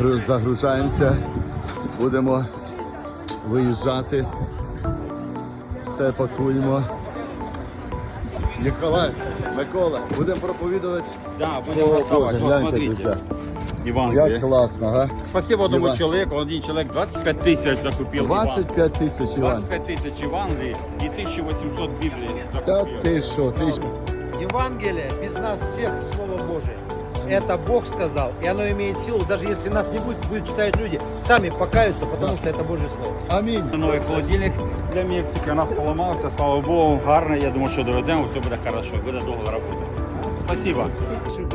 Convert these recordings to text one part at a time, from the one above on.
Гру- Загружаємося, будемо виїжджати. Все пакуємо. Ніколай, Микола, будемо проповідувати. Да, О, будем Вот гляньте, смотрите. друзі. Як класно, га? Спасибо одному Иван. человеку. Один человек 25 тысяч закупил. Иван. 25 тисяч, Іван. 25 тысяч Евангелий и 1800 Библий Та ти що, ти що? Евангелие без нас всех Слово Божие. Это Бог сказал, и оно имеет силу, даже если нас не будет, будут читать люди, сами покаются, потому что это Божье Слово. Амінь. Новий холодильник для Мексики. У нас поламався, слава Богу, гарно. Я думаю, що довеземо, все буде хорошо, буде довго працювати. Спасибо. Наших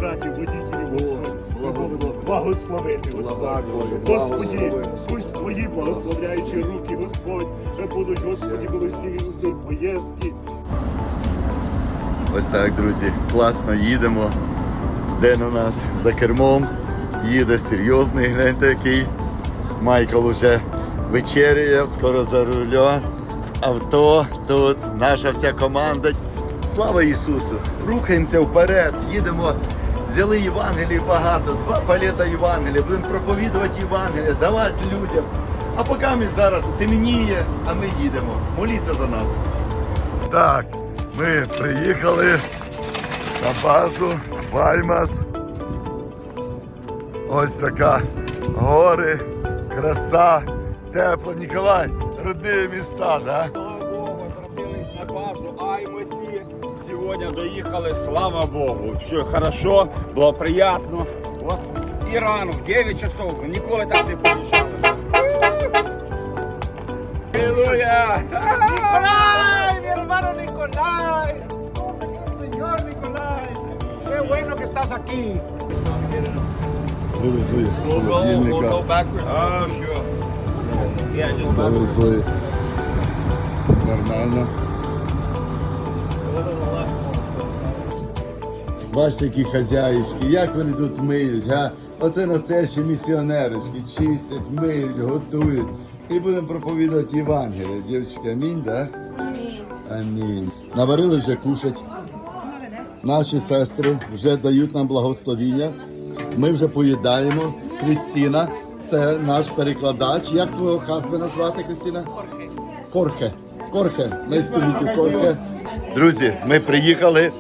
О, Господь, благослови. благословити, Господь. Благослови. пусть твої благословляючі руки, Господь, вже будуть, Господі, милостиві у цій поїздці. Ось так, друзі, класно їдемо. Ден у нас за кермом. Їде серйозний, гляньте який. Майкл уже вечеряє, скоро за рулем. Авто тут, наша вся команда. Слава Ісусу! Рухаємося вперед, їдемо. Взяли Євангелії багато, два палета Євангелія, будемо проповідувати Євангелія, давати людям. А поки ми зараз темніє, а ми їдемо. Моліться за нас. Так, ми приїхали на базу Ваймас. Ось така гори, краса, тепло. Ніколай, родні міста, да? Слава Богу, зробились на базу Аймосі. Сьогодні доїхали, слава Богу. Все хорошо, було приємно. От. І рано, в 9 часов, ніколи так не приїжджали. Аллилуйя! Nicolai, mi hermano estás aquí. Привезли We'll go, we'll go холодильника, backwards. Oh, sure. Yeah, just backwards. привезли. Нормально. Бачите, які хазяїчки, як вони тут миють, га? Оце настоящі місіонерочки, чистять, миють, готують. І будемо проповідувати Євангеліє. Дівчатки, амінь, да? Амінь. Амінь. Наварили вже кушать. Наші сестри вже дають нам благословіння. Ми вже поїдаємо. Крістіна, це наш перекладач. Як твого хазбена звати, Крістіна? Корхе. Корхе. Найстоліттю Корхе. Друзі, ми приїхали,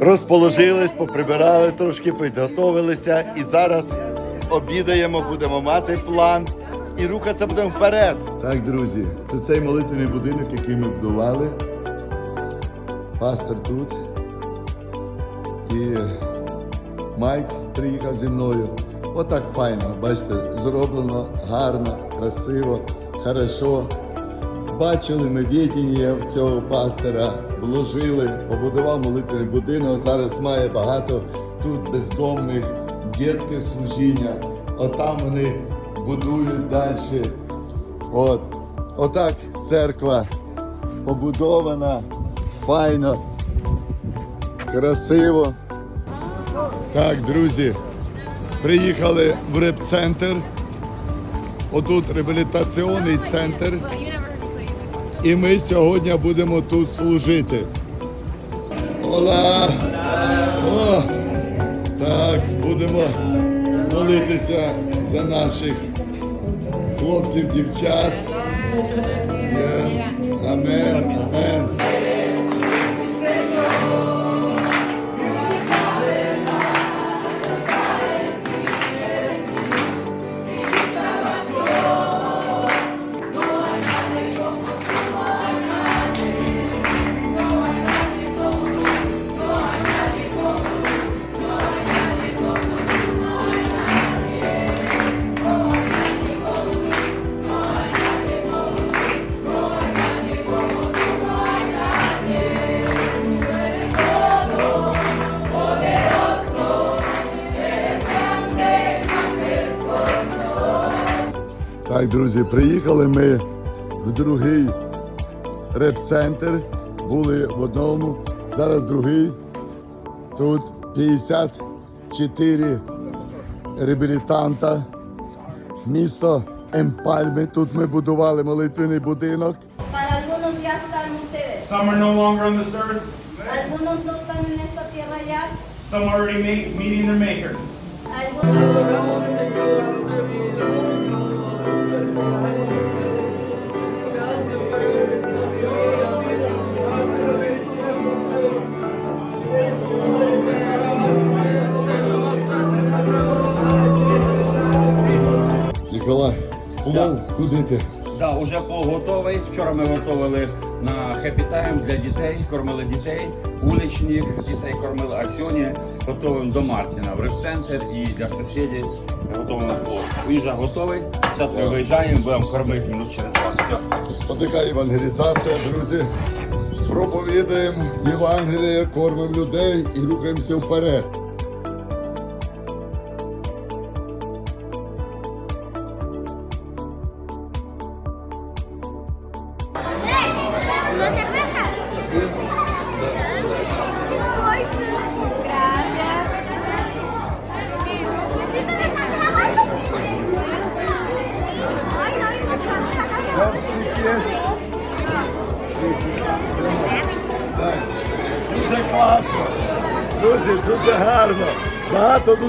розположились, поприбирали трошки, підготовилися і зараз обідаємо, будемо мати план і рухатися будемо вперед. Так, друзі, це цей молитвений будинок, який ми будували. Пастор тут. І Майк приїхав зі мною. Отак файно, бачите, зроблено гарно, красиво, хорошо. Бачили ми відіння в цього пастора, вложили, побудував молитвений будинок. Зараз має багато тут бездомних, дитяче служіння. Отам вони будують далі. От. Отак церква побудована, файно, красиво. Так, друзі, приїхали в реп-центр. Отут реабілітаційний центр. І ми сьогодні будемо тут служити. Ола! Так, будемо молитися за наших хлопців, дівчат. Амен, амен. Так, друзі, приїхали ми в другий реп-центр. Були в одному, зараз другий. Тут 54 реабілітанта. Місто Емпальми. Тут ми будували молитвений будинок. Some are no longer on this earth. Algunos no están en esta tierra ya. Some are already meeting their maker. Algunos куди ти? Да, уже плов готовий. Вчора ми готували на Happy Time для дітей, кормили дітей, уличних дітей кормили, а сьогодні готуємо до Мартіна в рибцентр і для сусідів готуємо плов. Він вже готовий. Зараз ми виїжджаємо, будемо кормити минут через 20. Отака евангелізація, друзі. Проповідаємо Євангеліє, кормимо людей і рухаємося вперед.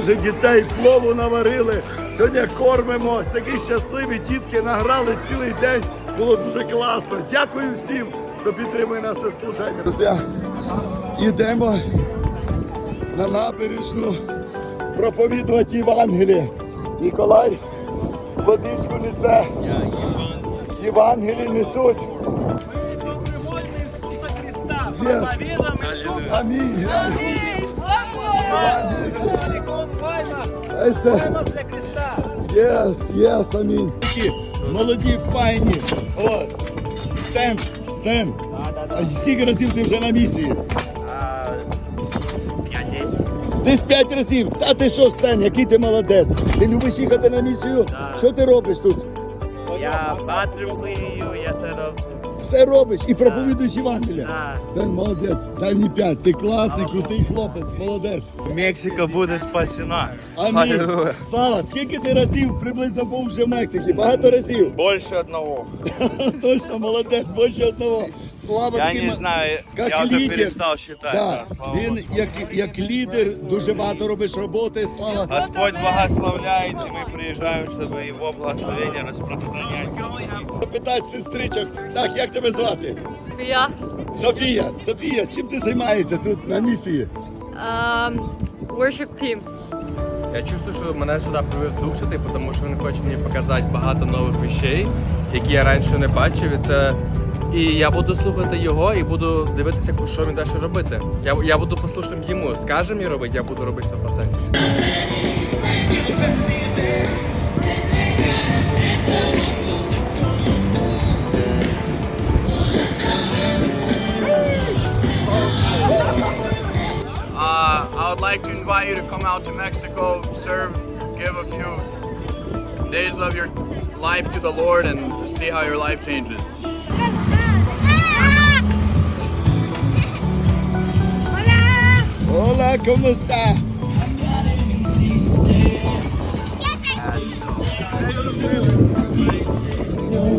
Дуже дітей плову наварили. Сьогодні кормимо. Такі щасливі дітки награлись цілий день. Було дуже класно. Дякую всім, хто підтримує наше служення. Друзі, йдемо на набережну проповідувати Євангеліє. Ніколай водичку несе. Євангелії несуть. Иисуса Христа, Yes. проповедуем Иисуса. Амінь. Великом Ваймас, Знаєте, Ваймас для Христа. Yes, yes. Молоді, файні. От. Стен, Стен. А скільки разів ти вже на місії? Десь п'ять разів. Та ти що, Стен, який ти молодець? Ти любиш їхати на місію? Що ти робиш тут? Я bathroom cleaning, я садов. Все робиш і проповідуєш Євангелія. Стен, молодець. Дай мені п'ять. Ти класний, крутий хлопець, молодець. Мексика буде спасена. Амінь. Слава, скільки ти разів приблизно був вже в Мексиці? Багато разів. Больше одного. Точно, молодець, більше одного. Слава Я таким- не знаю, як я уже лідер. перестал считать. Да. да, слава Він Богу. як, як лідер дуже багато робиш роботи. Слава. Господь благословляет, и мы приезжаем, чтобы Его благословение распространять. Питать сестричок. Так, як тебе звати? Я Софія. Софія, чим ти займаєшся тут на місії? um, worship team. Я чувствую, що мене сюди привів Дух Святий, тому що він хоче мені показати багато нових речей, які я раніше не бачив. І це і я буду слухати його і буду дивитися, що він далі робити. Я, я буду послушним йому. Скаже мені робити, я буду робити 100%. Uh, I would like to invite you to come out to Mexico, serve, give a few days of your life to the Lord, and see how your life changes. Hola, ¿cómo está?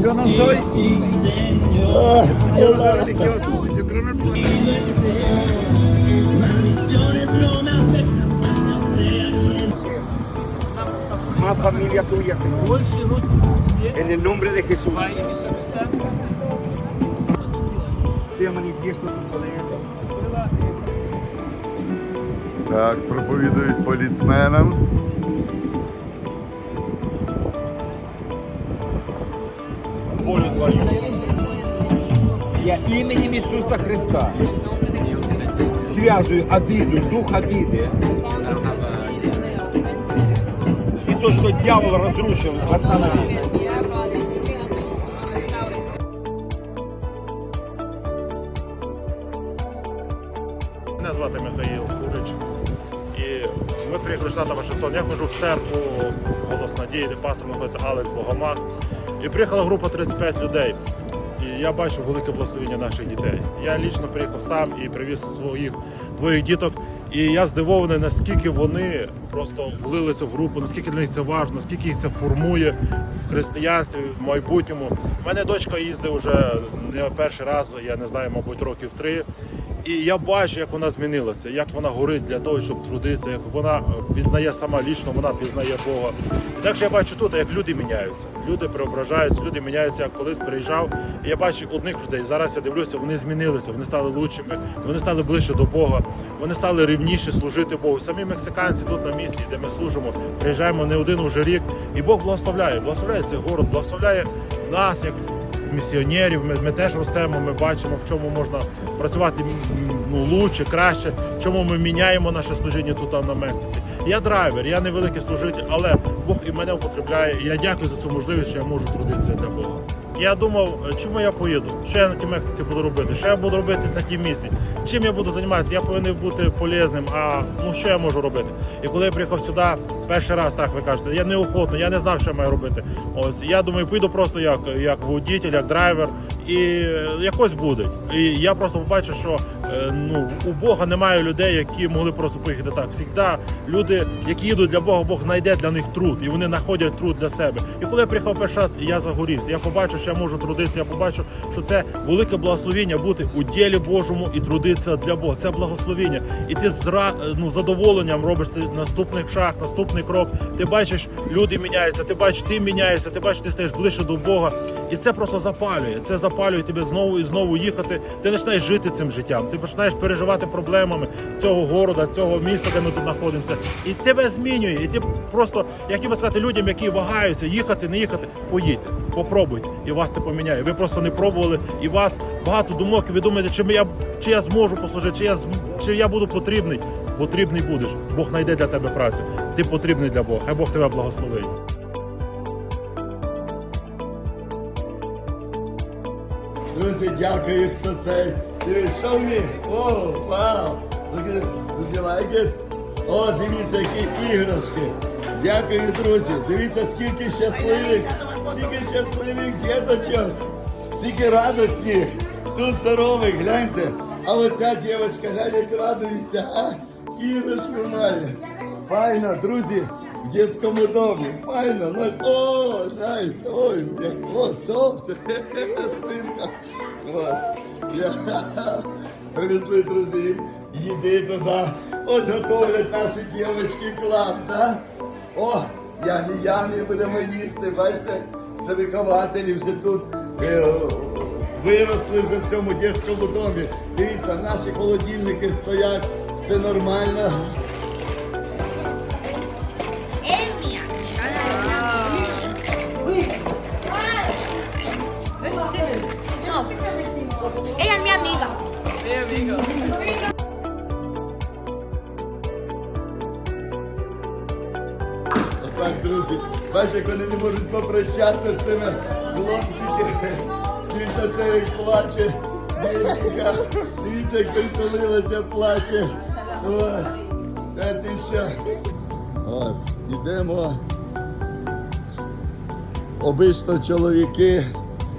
Yo no soy ah, hola. Más familia tuya, Señor. Больше русских тебе En el nombre de Jesús. во имя Иисуса Христа. Sea manifiesto tu poder. Так, проповідують поліцменам. волю Твою. Я именем Иисуса Христа Связываю обиду, дух обиды. И то, что дьявол разрушил, восстанови. Мене звати Михаїл Курич. І ми приїхали штату Вашингтон. Я ходжу в церкву голос надії, де пастор знаходиться Алекс Богомаз. І приїхала група 35 людей. Я бачу велике благословення наших дітей. Я лічно приїхав сам і привіз своїх двоїх діток. І я здивований, наскільки вони просто влилися в групу, наскільки для них це важливо, наскільки їх це формує в християнстві, в майбутньому. У мене дочка їздить вже не перший раз, я не знаю, мабуть, років три. І я бачу, як вона змінилася, як вона горить для того, щоб трудитися, як вона е, пізнає сама лічно, вона пізнає Бога. Так що я бачу тут, як люди міняються. Люди преображаються, люди міняються, як колись приїжджав. І я бачу одних людей. Зараз я дивлюся, вони змінилися, вони стали лучшими, вони стали ближче до Бога, вони стали рівніше служити Богу. Самі мексиканці тут на місці, де ми служимо, приїжджаємо не один уже рік. І Бог благословляє, благословляє цей город, благословляє нас як місіонерів. Ми, ми теж ростемо, ми бачимо, в чому можна працювати ну, лучше, краще, чому ми міняємо наше служіння тут на Мексиці. Я драйвер, я невеликий служитель, але Бог і мене употребляє. І я дякую за цю можливість, що я можу трудитися для Бога. Я думав, е, чому я поїду? Що я на тій Мексиці буду робити? Що я буду робити на тій місці? Чим я буду займатися? Я повинен бути полезним. А ну що я можу робити? І коли я приїхав сюди, перший раз, так ви кажете, я неохотно, я не знав, що я маю робити. Ось я думаю, піду просто як, як водитель, як драйвер, і е, якось буде. І я просто побачив, що е, ну у Бога немає людей, які могли просто поїхати так. Всігда люди, які їдуть для Бога, Бог знайде для них труд, і вони знаходять труд для себе. І коли я приїхав перший раз, я загорівся. Я побачив, що я можу трудитися. Я побачив, що це велике благословіння бути у ділі Божому і трудитися для Бога. Це благословіння. І ти з ну, задоволенням робиш цей наступний шаг, наступний крок. Ти бачиш, люди міняються, ти бачиш, ти міняєшся, ти бачиш, ти стаєш ближче до Бога. І це просто запалює. Це запалює тебе знову і знову їхати. Ти починаєш жити цим життям. Ти починаєш переживати проблемами цього города, цього міста, де ми тут знаходимося. І тебе змінює. І ти просто, я хотів би сказати людям, які вагаються, їхати, не їхати, поїдьте, попробуйте, і вас це поміняє. Ви просто не пробували, і вас багато думок. І ви думаєте, чи я, чи я зможу послужити, чи я чи я буду потрібний. Потрібний будеш. Бог знайде для тебе працю. Ти потрібний для Бога. Хай Бог тебе благословить. Друзі, дякую, хто цей. Show me. О, вау. Like it? О, дивіться, які іграшки. Дякую, друзі. Дивіться, скільки щасливих, скільки щасливих діточок, скільки радості. Тут здорових, гляньте. А оця дівчинка, глянь, як радується, а? Іграшку має. Файно, друзі, в дитячому домі. Файно. Ну, о, найс. Ой, як, о, софт. Свинка. От. Я, привезли, друзі, їди туди. Ось готовлять наші дівчатки клас, да? О, Яні, Яні будемо їсти, бачите? Це вихователі вже тут е, виросли вже в цьому дитячому домі. Дивіться, наші холодильники стоять, все нормально. Amiga. Hey, amigo. Отак, друзі, бачиш, як вони не можуть попрощатися з цими хлопчиками. Дивіться, це як плаче. Дивіться, як притулилася, плаче. Ось. Ти що? Ось, ідемо. Обично чоловіки,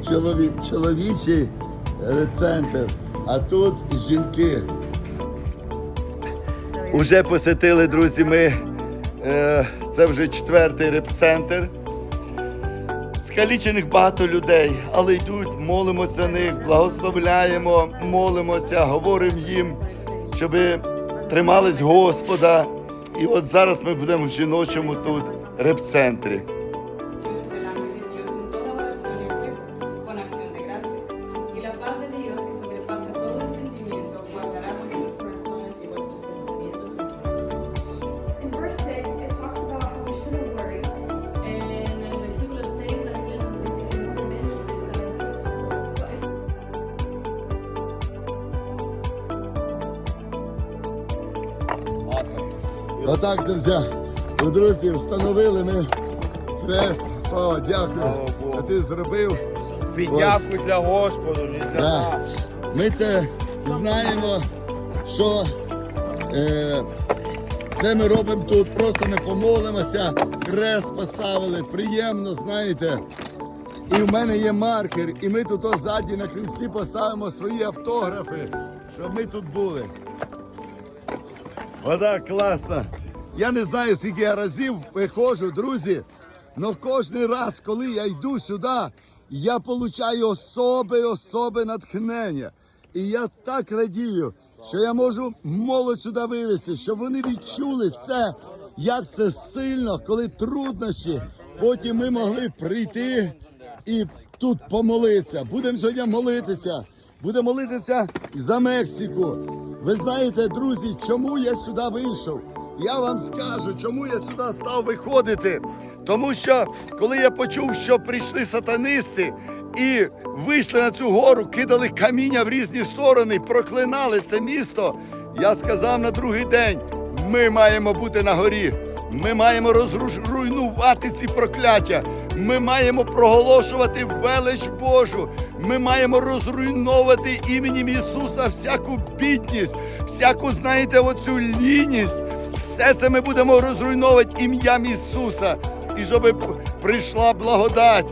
чолові, чоловічий е, центр, а тут жінки. Уже посетили, друзі, ми. Е, це вже четвертий репцентр. Скалічених багато людей, але йдуть, молимося них, благословляємо, молимося, говоримо їм, щоб тримались Господа. І от зараз ми будемо в жіночому тут репцентрі. Отак, друзі, у друзі, встановили ми хрест. Слава, дякую. А ти зробив. Дякую для Господу, не для Да. нас. Ми це знаємо, що е, це ми робимо тут. Просто ми помолимося, хрест поставили. Приємно, знаєте. І в мене є маркер, і ми тут озаді на хресті поставимо свої автографи, щоб ми тут були. Вода класна. Я не знаю, скільки я разів виходжу, друзі. але кожен раз, коли я йду сюди, я получаю особи, особи натхнення. І я так радію, що я можу молодь сюди вивезти, щоб вони відчули це, як це сильно, коли труднощі. Потім ми могли прийти і тут помолитися. Будемо сьогодні молитися. Будемо молитися за Мексику. Ви знаєте, друзі, чому я сюди вийшов? Я вам скажу, чому я сюди став виходити. Тому що коли я почув, що прийшли сатанисти і вийшли на цю гору, кидали каміння в різні сторони, проклинали це місто, я сказав на другий день: ми маємо бути на горі. Ми маємо розруйнувати ці прокляття. Ми маємо проголошувати велич Божу. Ми маємо розруйновувати іменем Ісуса всяку бідність, всяку, знаєте, оцю лінність. Все це ми будемо розруйновувати ім'ям Ісуса. І щоб прийшла благодать.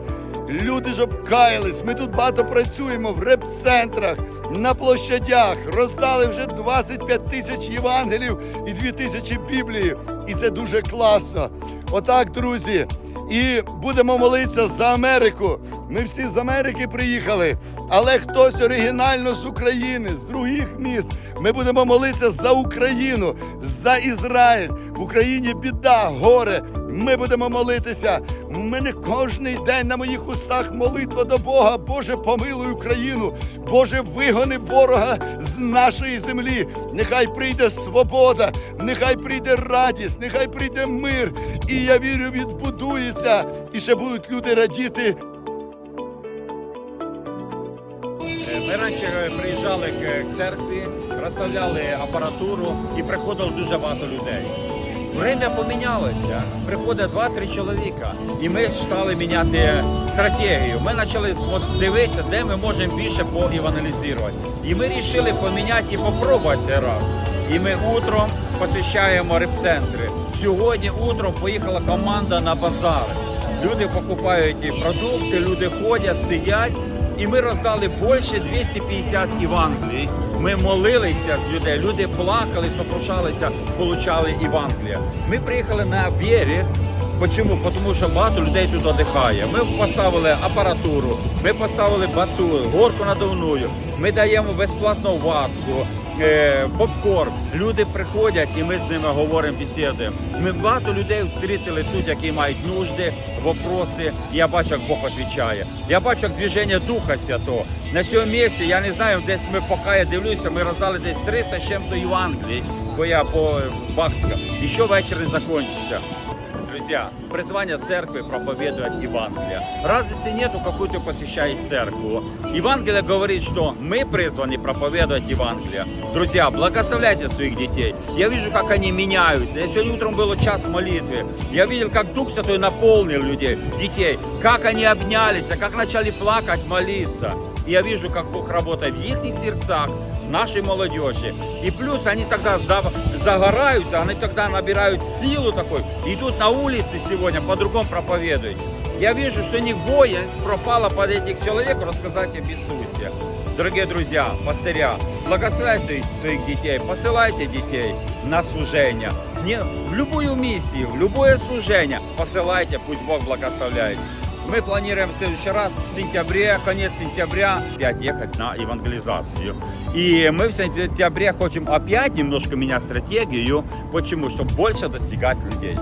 Люди щоб каялись. Ми тут багато працюємо в реп-центрах, на площадях. Роздали вже 25 тисяч Євангелів і 2 тисячі Біблії. І це дуже класно. Отак, друзі. І будемо молитися за Америку. Ми всі з Америки приїхали, але хтось оригінально з України, з других міст. Ми будемо молитися за Україну, за Ізраїль. В Україні біда, горе. Ми будемо молитися. Мене кожний день на моїх устах молитва до Бога. Боже, помилуй Україну. Боже, вигони ворога з нашої землі. Нехай прийде свобода, нехай прийде радість, нехай прийде мир. І я вірю, відбудується. І ще будуть люди радіти. Раніше приїжджали к церкві, розставляли апаратуру і приходило дуже багато людей. Время помінялося. Приходить 2-3 чоловіка, і ми стали міняти стратегію. Ми почали дивитися, де ми можемо більше поіваналізувати. І ми вирішили поміняти і попробувати цей раз. І ми утром посещаємо репцентри. Сьогодні утром поїхала команда на базар. Люди покупають і продукти, люди ходять, сидять. І ми роздали більше 250 іванглій. Ми молилися з людей, люди плакали, сокрушалися, получали Євангелія. Ми приїхали на берег. Чому? Тому що багато людей тут віддихає. Ми поставили апаратуру, ми поставили бату, горку надувную, ми даємо безплатну ватку, попкорн. Люди приходять і ми з ними говоримо, бесідуємо. Ми багато людей зустріли тут, які мають нужди, вопроси. Я бачу, як Бог відповідає. Я бачу, як движення Духа Святого. На цьому місці, я не знаю, десь ми поки я дивлюся, ми роздали десь 300 з чим-то Євангелій, бо я по Бахська. І що вечір не закінчився. Друзья, призвание церкви проповедовать Евангелие. Разницы нету, какую ты посещаешь церковь. Евангелие говорит, что мы призваны проповедовать Евангелие. Друзья, благословляйте своих детей. Я вижу, как они меняются. Я сегодня утром был час молитвы. Я видел, как Дух Святой наполнил людей, детей. Как они обнялись, как начали плакать, молиться. И я вижу, как Бог работает в их сердцах, нашей молодежи. И плюс они тогда за- загораются, они тогда набирают силу такой, идут на улице сегодня, по-другому проповедуют. Я вижу, что них боязнь пропала под этих человек рассказать об Иисусе. Дорогие друзья, пастыря, благословляйте своих детей, посылайте детей на служение. Не, в любую миссию, в любое служение посылайте, пусть Бог благословляет. Мы планируем в следующий раз в сентябре, конец сентября, опять ехать на евангелизацию. И мы в сентябре хотим опять немножко менять стратегию. Почему? Чтобы больше достигать людей.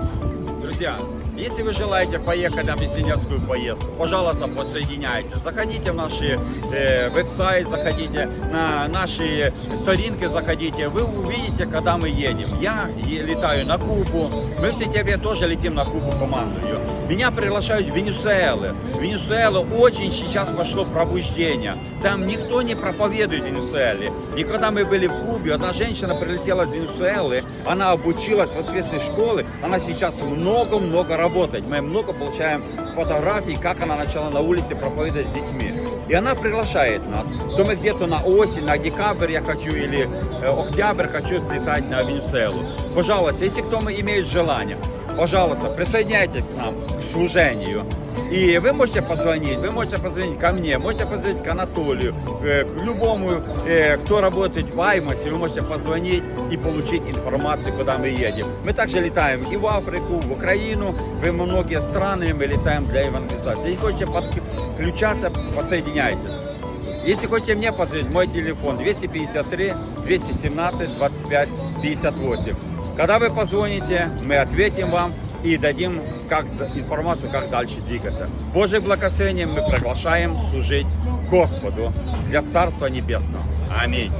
Друзья, если вы желаете поехать на миссионерскую поездку, пожалуйста, подсоединяйтесь. Заходите в наш э, веб-сайт, заходите на наши сторінки, заходите. Вы увидите, когда мы едем. Я летаю на Кубу. Мы в сентябре тоже летим на Кубу командою. Меня приглашают в Венесуэлы. В Венесуэлу очень сейчас пошло пробуждение. Там никто не проповедует Венесуэле. И когда мы были в Кубе, одна женщина прилетела из Венесуэлы, она обучилась в воскресной школе, она сейчас много-много работает. Мы много получаем фотографий, как она начала на улице проповедовать с детьми. И она приглашает нас, что мы где-то на осень, на декабрь я хочу или э, октябрь хочу слетать на Венесуэлу. Пожалуйста, если кто имеет желание, пожалуйста, присоединяйтесь к нам, к служению. И вы можете позвонить, вы можете позвонить ко мне, можете позвонить к Анатолию, э, к любому, э, кто работает в Аймасе, вы можете позвонить и получить информацию, куда мы едем. Мы также летаем и в Африку, в Украину, в многие страны мы летаем для евангелизации. Если хотите подключаться, подсоединяйтесь. Если хотите мне позвонить, мой телефон 253 217 25 58. Когда вы позвоните, мы ответим вам и дадим как, информацию, как дальше двигаться. Божьим благословением мы приглашаем служить Господу для Царства Небесного. Аминь.